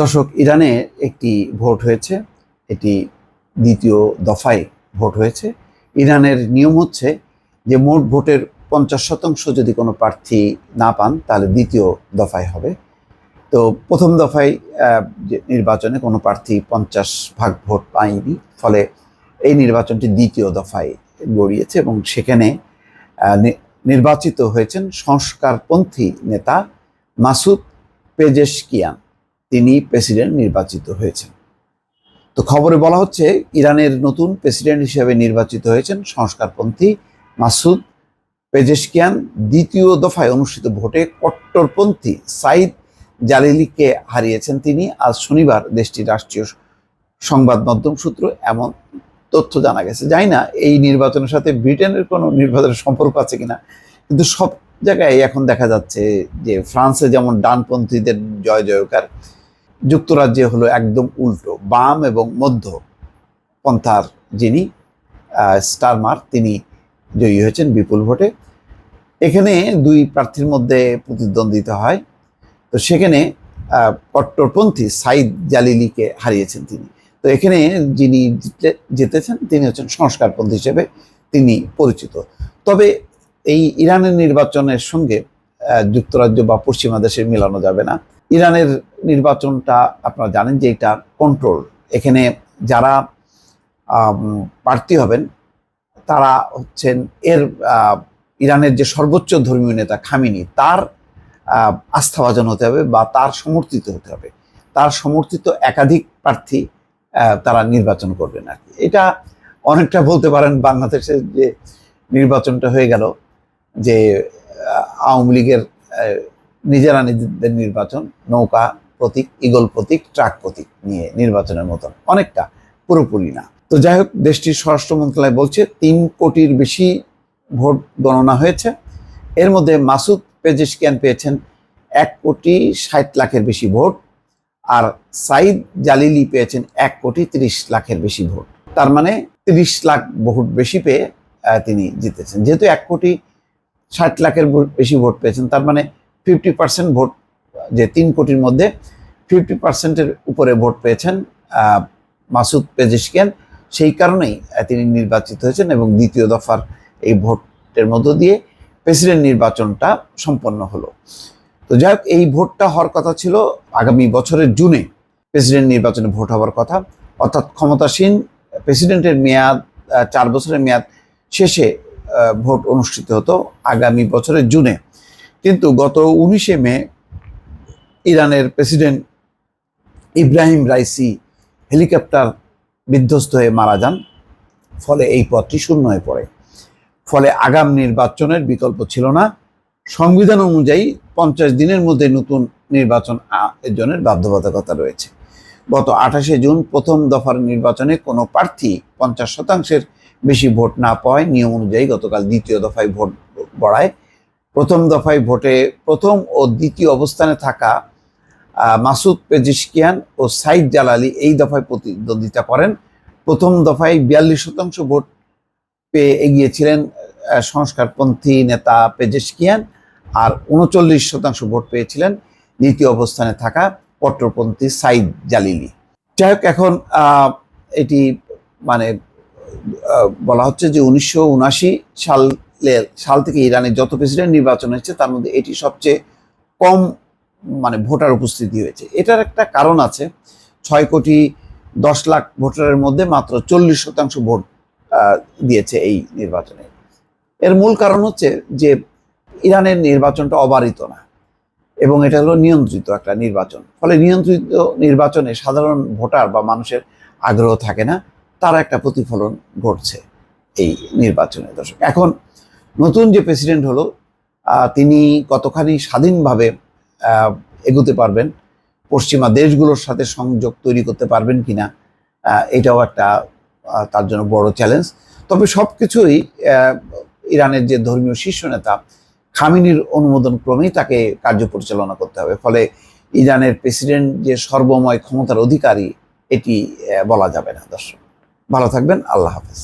দর্শক, ইরানে একটি ভোট হয়েছে, এটি দ্বিতীয় দফায় ভোট হয়েছে। ইরানের নিয়ম হচ্ছে যে মোট ভোটের পঞ্চাশ শতাংশ যদি কোনো প্রার্থী না পান, তাহলে দ্বিতীয় দফায় হবে। তো প্রথম দফায় নির্বাচনে কোনো প্রার্থী পঞ্চাশ ভাগ ভোট পায়নি, ফলে এই নির্বাচনটি দ্বিতীয় দফায় গড়িয়েছে এবং সেখানে নির্বাচিত হয়েছেন সংস্কারপন্থী নেতা মাসুদ পেজেশকিয়ান। তিনি প্রেসিডেন্ট নির্বাচিত হয়েছেন। তো খবরে বলা হচ্ছে, ইরানের নতুন প্রেসিডেন্ট হিসেবে নির্বাচিত হয়েছেন সংস্কারপন্থী মাসুদ পেজেশকিয়ান। দ্বিতীয় দফায় অনুষ্ঠিত ভোটে কট্টরপন্থী সাইদ জালিলিকে হারিয়েছেন তিনি। আজ শনিবার দেশটির রাষ্ট্রীয় সংবাদ মাধ্যম সূত্র এমন তথ্য জানা গেছে। জানি না এই নির্বাচনের সাথে ব্রিটেনের কোনো নির্বাচনের সম্পর্ক আছে কিনা, কিন্তু সব জায়গায় এখন দেখা যাচ্ছে যে ফ্রান্সে যেমন ডানপন্থীদের জয় জয়কার যুক্তরাজ্যে হলো একদম উল্টো, বাম এবং মধ্য পন্থার যিনি স্টারমার, তিনি জয়ী হয়েছেন বিপুল ভোটে। এখানে দুই প্রার্থীর মধ্যে প্রতিদ্বন্দ্বিতা হয়। তো সেখানে কট্টরপন্থী সাইদ জালিলিকে হারিয়েছেন তিনি। তো এখানে যিনি জিতেছেন, তিনি হচ্ছেন সংস্কারপন্থী হিসেবে তিনি পরিচিত। তবে এই ইরানের নির্বাচনের সঙ্গে যুক্তরাজ্য বা পশ্চিমা দেশের মিলানো যাবে না। ইরানের নির্বাচনটা আপনারা জানেন যে এটা কন্ট্রোল এখানে যারা প্রার্থী হবেন, তারা হচ্ছেন এর ইরানের যে সর্বোচ্চ ধর্মীয় নেতা খামিনি, তার আস্থাভাজন হতে হবে বা তার সমর্থিত হতে হবে। তার সমর্থিত একাধিক প্রার্থী তারা নির্বাচন করবেন আর কি। এটা অনেকটা বলতে পারেন বাংলাদেশের যে নির্বাচনটা হয়ে গেল, যে আওয়ামী লীগের নিজেরা নিজেদের নির্বাচন, নৌকা প্রতীক ইগল প্রতীক ট্রাক প্রতীক নিয়ে নির্বাচনের মতন। অনেকটা পুরোপুরি না। তো যাই হোক, দেশটির স্বরাষ্ট্র মন্ত্রণালয় বলছে, তিন কোটির বেশি ভোট গণনা হয়েছে। এর মধ্যে মাসুদ পেজেশকিয়ান পেয়েছেন এক কোটি ষাট লাখের বেশি ভোট আর সাইদ জালিলি পেয়েছেন এক কোটি তিরিশ লাখের বেশি ভোট। তার মানে তিরিশ লাখ ভোট বেশি পেয়ে তিনি জিতেছেন। যেহেতু এক কোটি ষাট লাখের বেশি ভোট পেয়েছেন, তার মানে ফিফটি পার্সেন্ট ভোট, যে তিন কোটির মধ্যে ফিফটি পার্সেন্টের উপরে ভোট পেয়েছেন মাসুদ পেজিশকিয়ান। সেই কারণেই তিনি নির্বাচিত হয়েছেন এবং দ্বিতীয় দফার এই ভোটের মধ্য দিয়ে প্রেসিডেন্ট নির্বাচনটা সম্পন্ন হলো। তো যাই হোক, এই ভোটটা হওয়ার কথা ছিল আগামী বছরের জুনে প্রেসিডেন্ট নির্বাচনে ভোট হওয়ার কথা। অর্থাৎ ক্ষমতাসীন প্রেসিডেন্টের মেয়াদ চার বছরের মেয়াদ শেষে ভোট অনুষ্ঠিত হতো আগামী বছরের জুনে। কিন্তু গত উনিশে মে ইরানের প্রেসিডেন্ট ইব্রাহিম রাইসি হেলিকপ্টার বিধ্বস্ত হয়ে মারা যান, ফলে এই পথটি শূন্য হয়ে পড়ে। ফলে আগাম নির্বাচনের বিকল্প ছিল না। সংবিধান অনুযায়ী পঞ্চাশ দিনের মধ্যে নতুন নির্বাচন আ- এর জন্য বাধ্যবাধকতা রয়েছে। গত আঠাশে জুন প্রথম দফার নির্বাচনে কোনো প্রার্থী পঞ্চাশ শতাংশের বেশি ভোট না পাওয়ায় নিয়ম অনুযায়ী গতকাল দ্বিতীয় দফায় ভোট বড়ায়। প্রথম দফায় ভোটে প্রথম ও দ্বিতীয় অবস্থানে থাকা মাসুদ পেজিশকিয়ান ও সাইদ জালালি এই দফায় প্রতিদ্বন্দ্বিতা করেন। প্রথম দফায় বিয়াল্লিশ শতাংশ ভোট পেয়ে এগিয়েছিলেন সংস্কারপন্থী নেতা পেজেশকিয়ান আর উনচল্লিশ শতাংশ ভোট পেয়েছিলেন দ্বিতীয় অবস্থানে থাকা কট্টরপন্থী সাইদ জালিলি। যাই হোক, এখন এটি মানে বলা হচ্ছে যে উনিশশো উনাশি সালে সাল থেকে ইরানের যত প্রেসিডেন্ট নির্বাচন হয়েছে, তার মধ্যে এটি সবচেয়ে কম মানে ভোটার উপস্থিতি হয়েছে। এটার একটা কারণ আছে, ছয় কোটি দশ লাখ ভোটারের মধ্যে মাত্র চল্লিশ শতাংশ ভোট দিয়েছে এই নির্বাচনে। এর মূল কারণ হচ্ছে যে ইরানের নির্বাচনটা অবারিত না, এবং এটা হলো নিয়ন্ত্রিত একটা নির্বাচন। ফলে নিয়ন্ত্রিত নির্বাচনে সাধারণ ভোটার বা মানুষের আগ্রহ থাকে না, তার একটা প্রতিফলন ঘটছে এই নির্বাচনে। দর্শক, এখন নতুন যে প্রেসিডেন্ট হলো তিনি কতখানি স্বাধীনভাবে এগোতে পারবেন পশ্চিমা দেশগুলোর সাথে সংযোগ তৈরি করতে পারবেন কিনা আহ, এটাও একটা তার জন্য বড় চ্যালেঞ্জ তবে সব কিছুই ইরানের যে ধর্মীয় শীর্ষ নেতা খামিনির অনুমোদন ক্রমেই তাকে কার্য পরিচালনা করতে হবে। ফলে ইরানের প্রেসিডেন্ট যে সর্বময় ক্ষমতার অধিকারী এটি বলা যাবে না। দর্শক ভালো থাকবেন। আল্লাহ হাফেজ।